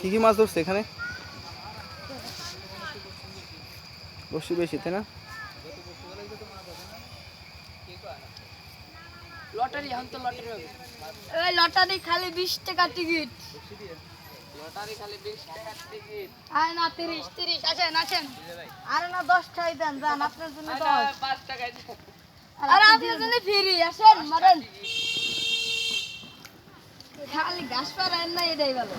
কি কি মাছ ধরছে এখানে? বসি বেশি তাই না? লটারি এখন তো লটারি হবে। ওই লটারি খালি বিশ টাকা টিকিট। লটারি খালি টিকিট। আর না আর না দশ টাকাই দেন যান আপনার জন্য দশ। পাঁচ টাকায় আর আপনার জন্য ফ্রি আসেন মারেন। খালি ঘাস পাড়ায় না এটাই ভালো।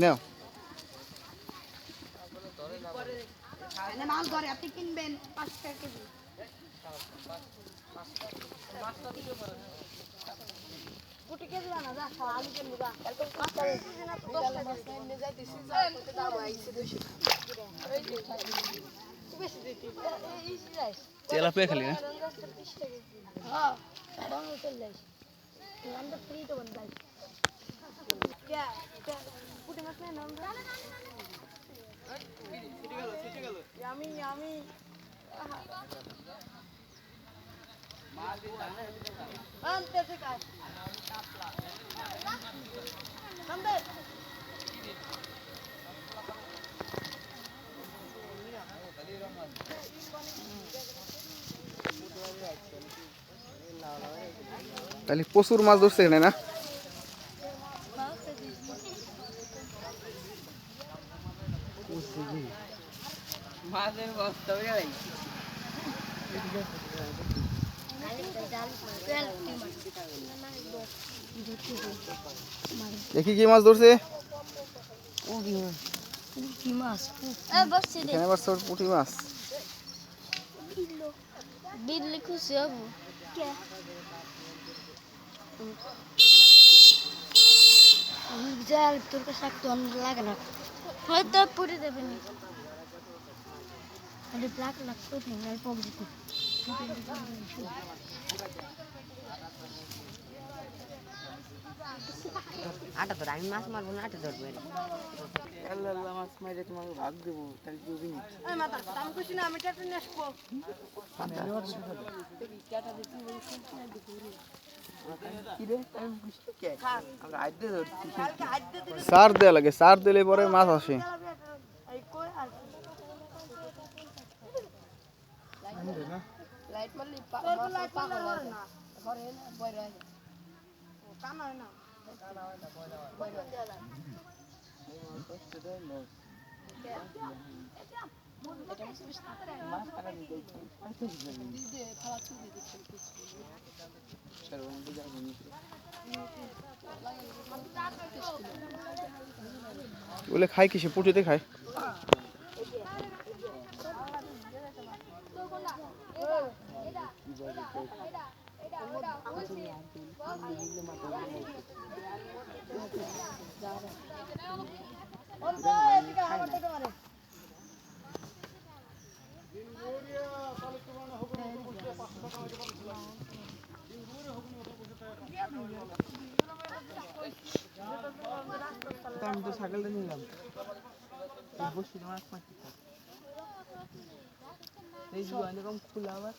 নাও মাছ ধরে আপনি কিনবেন পাঁচ টাকা কেজি বেশি তেলাপিয়া খালি না? আমি আমি চলে যাইস আমরা ফ্রি তো বন্ধ যাইস কে কে কোটি মাছ নেই না আমরা আমি আমি আনতে থেকে সামনে তাহলে প্রচুর মাছ ধরছে না? দেখি কি মাছ ধরছে। পুঁটি মাছ। বিল্লি খুশি হব। যার তোর কাছে একটু অন্য লাগে না। হয়তো পুরি দেবে নি। ব্ল্যাক লাগতো ভেঙে পক দিত আটা ধর আমি মাছ মারবো না আটা ধরবো আল্লাহ আল্লাহ মাছ মারে তোমাকে ভাগ দেবো তাহলে ডুবি নি না আমি টাটা নিয়ে আসব। সার দেওয়া লাগে সার দিলে পরে মাছ আসে। এই কই আর লাইট মারলি ধরে না হয় না। বলে খায় কিসে? পুঁটিতে খায়? অন্ত আমি তো ছাগলটা নিলাম। বসি মাছ মারতে এই যে এরকম খোলা আবার